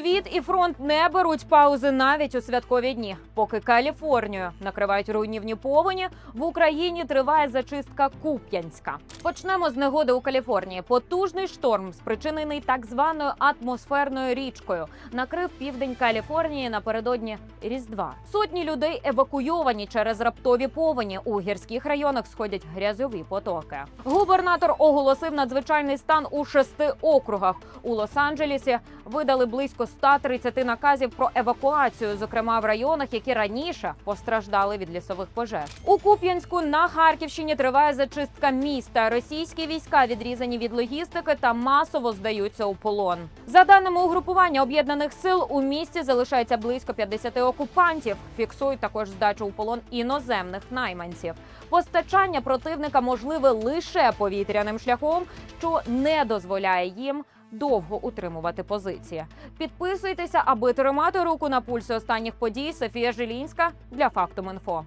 Світ і фронт не беруть паузи навіть у святкові дні. Поки Каліфорнію накривають руйнівні повені, в Україні триває зачистка Куп'янська. Почнемо з негоди у Каліфорнії. Потужний шторм, спричинений так званою атмосферною річкою, накрив південь Каліфорнії напередодні Різдва. Сотні людей евакуйовані через раптові повені. У гірських районах сходять грязьові потоки. Губернатор оголосив надзвичайний стан у шести округах. У Лос-Анджелесі видали близько 130 наказів про евакуацію, зокрема в районах, які раніше постраждали від лісових пожеж. У Куп'янську на Харківщині триває зачистка міста. Російські війська відрізані від логістики та масово здаються у полон. За даними угрупування об'єднаних сил, у місті залишається близько 50 окупантів. Фіксують також здачу у полон іноземних найманців. Постачання противника можливе лише повітряним шляхом, що не дозволяє їм довго утримувати позиції. Підписуйтеся, аби тримати руку на пульсі останніх подій. Софія Жилінська для фактум інфо.